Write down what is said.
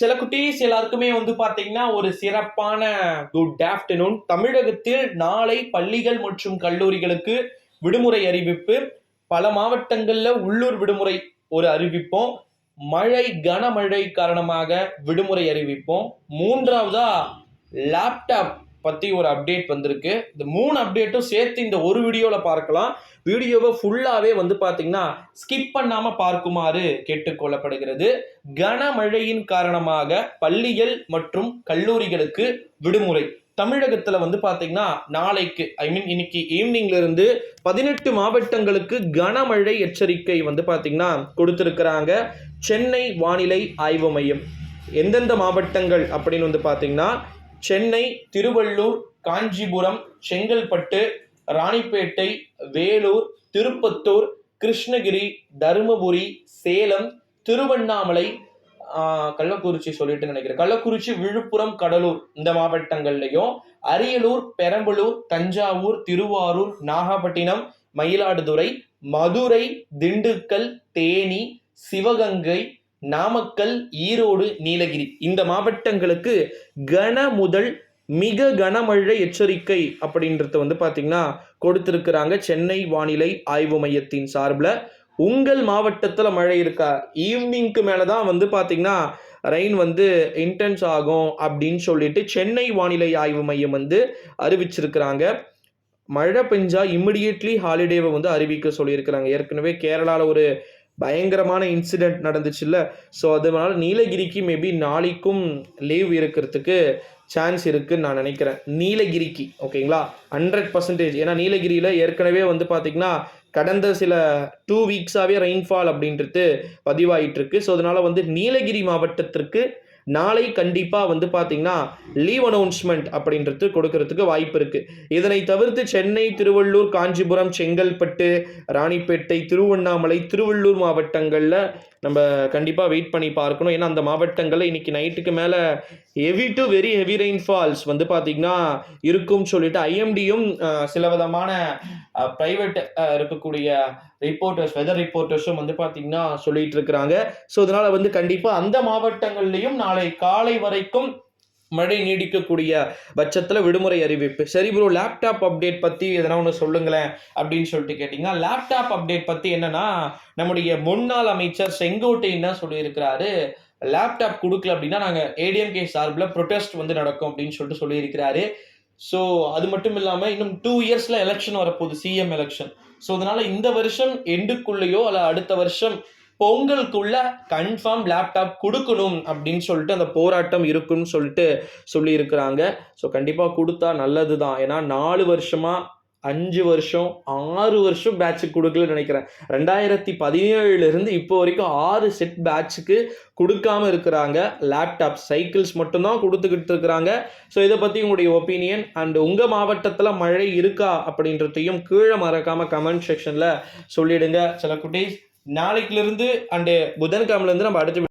சில குட்டீஸ் எல்லாருக்குமே வந்து பார்த்தீங்கன்னா ஒரு சிறப்பான குட் ஆஃப்டர்நூன் தமிழகத்தில் நாளை பள்ளிகள் மற்றும் கல்லூரிகளுக்கு விடுமுறை அறிவிப்பு. பல மாவட்டங்களில் உள்ளூர் விடுமுறை ஒரு அறிவிப்போம். மழை கனமழை காரணமாக விடுமுறை அறிவிப்போம். மூன்றாவதா லேப்டாப் பற்றி ஒரு அப்டேட் வந்திருக்கு. இந்த மூணு அப்டேட்டும் சேர்த்து இந்த ஒரு வீடியோவில் பார்க்கலாம். வீடியோவை ஃபுல்லாகவே வந்து பார்த்திங்கன்னா ஸ்கிப் பண்ணாமல் பார்க்குமாறு கேட்டுக்கொள்ளப்படுகிறது. கனமழையின் காரணமாக பள்ளிகள் மற்றும் கல்லூரிகளுக்கு விடுமுறை. தமிழகத்தில் வந்து பார்த்தீங்கன்னா நாளைக்கு ஐ மீன் இன்னைக்கு ஈவினிங்லேருந்து பதினெட்டு மாவட்டங்களுக்கு கனமழை எச்சரிக்கை வந்து பார்த்தீங்கன்னா கொடுத்துருக்குறாங்க சென்னை வானிலை ஆய்வு மையம். எந்தெந்த மாவட்டங்கள் அப்படின்னு வந்து பார்த்தீங்கன்னா சென்னை திருவள்ளூர் காஞ்சிபுரம் செங்கல்பட்டு ராணிப்பேட்டை வேலூர் திருப்பத்தூர் கிருஷ்ணகிரி தருமபுரி சேலம் திருவண்ணாமலை கள்ளக்குறிச்சி சொல்லிட்டு நினைக்கிறேன். கள்ளக்குறிச்சி விழுப்புரம் கடலூர் இந்த மாவட்டங்கள்லையும் அரியலூர் பெரம்பலூர் தஞ்சாவூர் திருவாரூர் நாகப்பட்டினம் மயிலாடுதுறை மதுரை திண்டுக்கல் தேனி சிவகங்கை நாமக்கல் ஈரோடு நீலகிரி. இந்த மாவட்டங்களுக்கு கன முதல் மிக கனமழை எச்சரிக்கை அப்படின்றத வந்து பார்த்தீங்கன்னா கொடுத்துருக்குறாங்க சென்னை வானிலை ஆய்வு மையத்தின் சார்பில். உங்கள் மாவட்டத்தில் மழை இருக்கா? ஈவினிங்க்கு மேலே தான் வந்து பார்த்தீங்கன்னா ரெயின் வந்து இன்டென்ஸ் ஆகும் அப்படின்னு சொல்லிட்டு சென்னை வானிலை ஆய்வு மையம் வந்து அறிவிச்சிருக்கிறாங்க. மழை பெஞ்சா இம்மிடியட்லி ஹாலிடேவை வந்து அறிவிக்க சொல்லியிருக்கிறாங்க. ஏற்கனவே கேரளாவில் ஒரு பயங்கரமான இன்சிடெண்ட் நடந்துச்சுல்ல. ஸோ அதனால நீலகிரிக்கு மேபி நாளைக்கும் லீவ் இருக்கிறதுக்கு சான்ஸ் இருக்குன்னு நான் நினைக்கிறேன். நீலகிரிக்கு ஓகேங்களா ஹண்ட்ரட் பர்சன்டேஜ் ஏன்னா நீலகிரியில் ஏற்கனவே வந்து பார்த்திங்கன்னா கடந்த சில டூ வீக்ஸாகவே ரெயின்ஃபால் அப்படின்றது பதிவாயிட்டு இருக்கு ஸோ அதனால் வந்து நீலகிரி மாவட்டத்திற்கு நாளை கண்டிப்பாக வந்து பார்த்தீங்கன்னா லீவ் அனௌன்ஸ்மெண்ட் அப்படின்றது கொடுக்கறதுக்கு வாய்ப்பு இருக்குது இதனை தவிர்த்து சென்னை திருவள்ளூர் காஞ்சிபுரம் செங்கல்பட்டு ராணிப்பேட்டை திருவண்ணாமலை திருவள்ளூர் மாவட்டங்களில் நம்ம கண்டிப்பாக வெயிட் பண்ணி பார்க்கணும். ஏன்னா அந்த மாவட்டங்களில் இன்றைக்கி நைட்டுக்கு மேலே heavy to very heavy rainfalls வந்து பார்த்திங்கன்னா இருக்கும்னு சொல்லிட்டு ஐஎம்டியும் சில விதமான ப்ரைவேட் இருக்கக்கூடிய ரிப்போர்ட்டர்ஸ் வெதர் ரிப்போர்ட்டர்ஸும் வந்து பார்த்திங்கன்னா சொல்லிட்டு இருக்கிறாங்க. ஸோ அதனால் வந்து கண்டிப்பாக அந்த மாவட்டங்கள்லேயும் நாளை காலை வரைக்கும் மழை நீடிக்கக்கூடிய பட்சத்தில் விடுமுறை அறிவிப்பு. சரி ப்ரோ லேப்டாப் அப்டேட் பற்றி எதனா ஒன்று சொல்லுங்களேன் அப்படின்னு சொல்லிட்டு கேட்டிங்கன்னா லேப்டாப் அப்டேட் பற்றி என்னன்னா நம்முடைய முன்னாள் அமைச்சர் செங்கோட்டை என்ன சொல்லியிருக்கிறாரு. லேப்டாப் கொடுக்கல அப்படின்னா நாங்கள் ஏடிஎம்கே சார்பில் ப்ரொட்டஸ்ட் வந்து நடக்கும் அப்படின்னு சொல்லிட்டு சொல்லியிருக்கிறாரு. ஸோ அது மட்டும் இல்லாமல் இன்னும் டூ இயர்ஸில் எலெக்ஷன் வரப்போகுது சிஎம் எலெக்ஷன் ஸோ அதனால் இந்த வருஷம் எண்டுக்குள்ளேயோ அல்ல அடுத்த வருஷம் பொங்கலுக்குள்ள கன்ஃபார்ம் லேப்டாப் கொடுக்கணும் அப்படின்னு சொல்லிட்டு அந்த போராட்டம் இருக்குன்னு சொல்லிட்டு சொல்லியிருக்கிறாங்க. ஸோ கண்டிப்பாக கொடுத்தா நல்லது தான் ஏன்னா நாலு வருஷமா அஞ்சு வருஷம் ஆறு வருஷம் பேட்சுக்கு கொடுக்கலன்னு நினைக்கிறேன். ரெண்டாயிரத்தி பதினேழுலேருந்து இப்போ வரைக்கும் ஆறு செட் பேட்சுக்கு கொடுக்காம இருக்கிறாங்க. லேப்டாப் சைக்கிள்ஸ் மட்டும்தான் கொடுத்துக்கிட்டு இருக்கிறாங்க. ஸோ இதை பற்றி உங்களுடைய ஒப்பீனியன் அண்ட் உங்கள் மாவட்டத்தில் மழை இருக்கா அப்படின்றதையும் கீழே மறக்காமல் கமெண்ட் செக்ஷனில் சொல்லிடுங்க. சில குட்டீஸ் நாளைக்குலேருந்து அண்டு புதன்கிழமைலேருந்து நம்ம அடுத்த